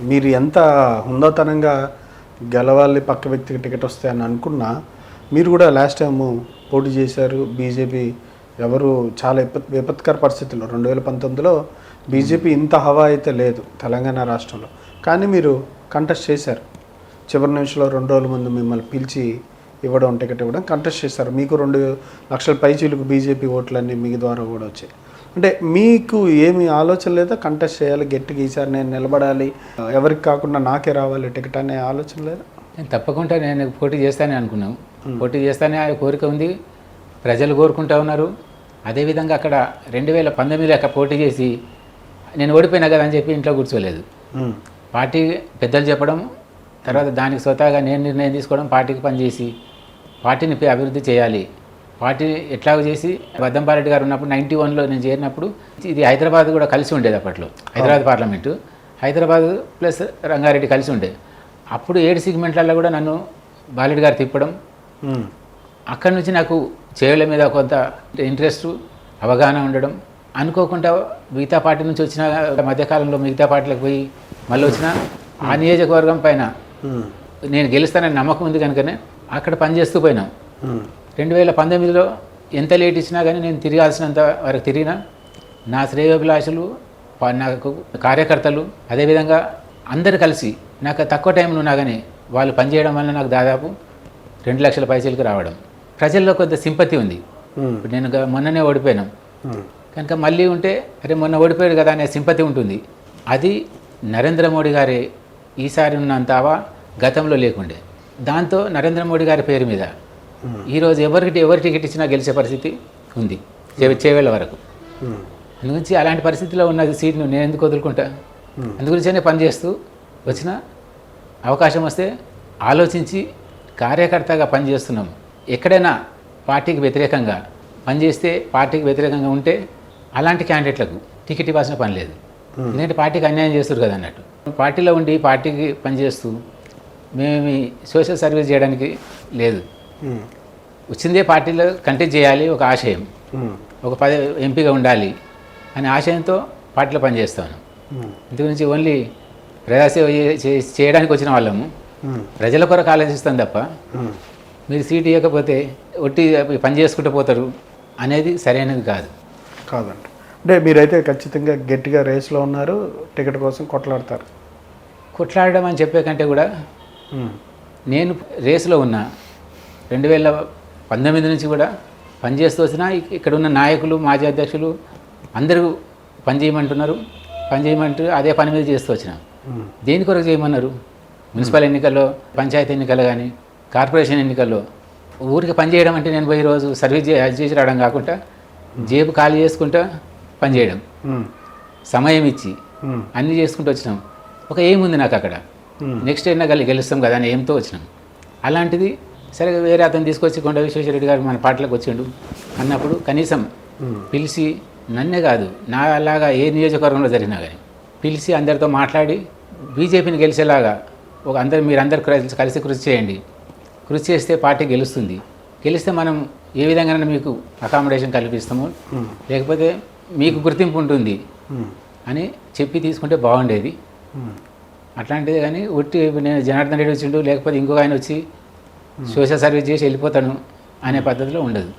మీరు ఎంత హుందాతనంగా గెలవాలి పక్క వ్యక్తికి టికెట్ వస్తాయని అనుకున్నా మీరు కూడా లాస్ట్ టైం పోటీ చేశారు బీజేపీ ఎవరు చాలా విపత్ విపత్కర పరిస్థితుల్లో. రెండు వేల పంతొమ్మిదిలో బీజేపీ ఇంత హవా అయితే లేదు తెలంగాణ రాష్ట్రంలో. కానీ మీరు కంటెస్ట్ చేశారు. చివరి నిమిషంలో రెండు రోజుల ముందు మిమ్మల్ని పిలిచి ఇవ్వడం టికెట్ ఇవ్వడం కంటెస్ట్ చేశారు. మీకు రెండు లక్షల పైచీలకు బీజేపీ ఓట్లన్నీ మీ ద్వారా కూడా వచ్చాయి. అంటే మీకు ఏమి ఆలోచన లేదా కంటెస్ట్ చేయాలి గట్టిగా ఈసారి నేను నిలబడాలి ఎవరికి కాకుండా నాకే రావాలి టికెట్ అనే ఆలోచన లేదా? నేను తప్పకుండా నేను పోటీ చేస్తానే అనుకున్నాం. పోటీ చేస్తానే ఆ కోరిక ఉంది. ప్రజలు కోరుకుంటా ఉన్నారు. అదేవిధంగా అక్కడ రెండు వేల పంతొమ్మిదిలో అక్కడ పోటీ చేసి నేను ఓడిపోయినా కదా అని చెప్పి ఇంట్లో కూర్చోలేదు. పార్టీ పెద్దలు చెప్పడం తర్వాత దానికి స్వతహాగా నేను నిర్ణయం తీసుకోవడం పార్టీకి పనిచేసి పార్టీని అభివృద్ధి చేయాలి. పార్టీ ఎట్లాగో చేసి వద్దంపారెడ్డి గారు ఉన్నప్పుడు నైంటీ వన్లో నేను చేరినప్పుడు ఇది హైదరాబాద్ కూడా కలిసి ఉండేది అప్పట్లో. హైదరాబాద్ పార్లమెంటు. హైదరాబాద్ ప్లస్ రంగారెడ్డి కలిసి ఉండేది అప్పుడు ఏడు సిగ్మెంట్లలో కూడా నన్ను బాలెడ్డి గారు తిప్పడం. అక్కడి నుంచి నాకు చేయుల మీద కొంత ఇంట్రెస్ట్ అవగాహన ఉండడం. అనుకోకుండా మిగతా పార్టీ నుంచి వచ్చిన మధ్యకాలంలో మిగతా పార్టీలకు పోయి మళ్ళీ వచ్చిన ఆ నియోజకవర్గం పైన నేను గెలుస్తానని నమ్మకం ఉంది కనుకనే అక్కడ పనిచేస్తూ పోయినాం. రెండు వేల పంతొమ్మిదిలో ఎంత లేట్ ఇచ్చినా కానీ నేను తిరగాల్సినంత వరకు తిరిగినా. నా శ్రేయోభిలాషులు నాకు కార్యకర్తలు అదేవిధంగా అందరు కలిసి నాకు తక్కువ టైంలో ఉన్నా కానీ వాళ్ళు పనిచేయడం వల్ల నాకు దాదాపు రెండు లక్షల పైసలకు రావడం. ప్రజల్లో కొంత సింపతి ఉంది. ఇప్పుడు నేను మొన్ననే ఓడిపోయినాం. కనుక మళ్ళీ ఉంటే అరే మొన్న ఓడిపోయాడు కదా అనే సింపతి ఉంటుంది. అది నరేంద్ర మోడీ గారే ఈసారి ఉన్నంత అవా గతంలో లేకుండే. దాంతో నరేంద్ర మోడీ గారి పేరు మీద ఈరోజు ఎవరికి ఎవరి టికెట్ ఇచ్చినా గెలిచే పరిస్థితి ఉంది. చే- చేవేళ్ళ వరకు. ఉమ్, అందుగురించి అలాంటి పరిస్థితిలో ఉన్న సీట్ను నేను ఎందుకు వదులుకుంటా? అందుగురించే పనిచేస్తూ వచ్చిన అవకాశం వస్తే ఆలోచించి కార్యకర్తగా పనిచేస్తున్నాం ఎక్కడైనా పార్టీకి వ్యతిరేకంగా పనిచేస్తే పార్టీకి వ్యతిరేకంగా ఉంటే అలాంటి క్యాండిడేట్లకు టికెట్ ఇవ్వాల్సిన పని లేదు. ఎందుకంటే పార్టీకి అన్యాయం చేస్తారు కదా అన్నట్టు. పార్టీలో ఉండి పార్టీకి పనిచేస్తూ మేమేమి సోషల్ సర్వీస్ చేయడానికి లేదు. వచ్చిందే పార్టీలో కంటెస్ట్ చేయాలి ఒక ఆశయం. ఒక పది ఎంపీగా ఉండాలి అనే ఆశయంతో పార్టీలో పనిచేస్తాను. గురించి ఓన్లీ ప్రజాసేవ చేయడానికి వచ్చిన వాళ్ళము. ప్రజల కొరకు ఆలోచిస్తాం తప్ప. మీరు సీట్ ఇవ్వకపోతే ఒట్టి పని చేసుకుంటూ పోతారు అనేది సరైనది కాదు. కాదండి. అంటే మీరైతే ఖచ్చితంగా గట్టిగా రేస్లో ఉన్నారు టికెట్ కోసం కొట్లాడతారు. కొట్లాడడం అని చెప్పే కంటే కూడా నేను రేసులో ఉన్నా రెండు వేల పంతొమ్మిది నుంచి కూడా పనిచేస్తూ వచ్చినా ఇక్- ఇక్కడ ఉన్న నాయకులు మాజీ అధ్యక్షులు అందరూ పని చేయమంటున్నారు. పని చేయమంటూ అదే పని మీద చేస్తూ వచ్చిన. దేని కొరకు చేయమన్నారు? మున్సిపల్ ఎన్నికల్లో పంచాయతీ ఎన్నికల్లో కానీ కార్పొరేషన్ ఎన్నికల్లో? ఊరికి పని చేయడం అంటే నేను పోయి రోజు సర్వీస్ చేసి రావడం కాకుండా జేబు ఖాళీ చేసుకుంటా పని చేయడం. ఉమ్, సమయం ఇచ్చి అన్నీ చేసుకుంటూ వచ్చినాం. ఒక ఏం ఉంది నాకు అక్కడ? నెక్స్ట్ అయినా గెలి గెలుస్తాం కదా అని ఏంతో వచ్చినాం? అలాంటిది సరే వేరే అతను తీసుకొచ్చి కొండ విశ్వేశ్వరరెడ్డి గారు మన పార్టీలోకి వచ్చిండు. అన్నప్పుడు కనీసం పిలిచి నన్నే కాదు నా అలాగా ఏ నియోజకవర్గంలో జరిగినా కానీ పిలిచి అందరితో మాట్లాడి బీజేపీని గెలిచేలాగా ఒక అందరు మీరు అందరు కలిసి కలిసి కృషి చేయండి. కృషి చేస్తే పార్టీ గెలుస్తుంది. గెలిస్తే మనం ఏ విధంగా మీకు అకామిడేషన్ కల్పిస్తామో. లేకపోతే మీకు గుర్తింపు ఉంటుంది అని చెప్పి తీసుకుంటే బాగుండేది. అట్లాంటిది కానీ ఒట్టి నేను జనార్దన్ రెడ్డి వచ్చిండు లేకపోతే ఇంకొక ఆయన వచ్చి సోషల్ సర్వీస్ చేసి వెళ్ళిపోతాను అనే పద్ధతిలో ఉండదు.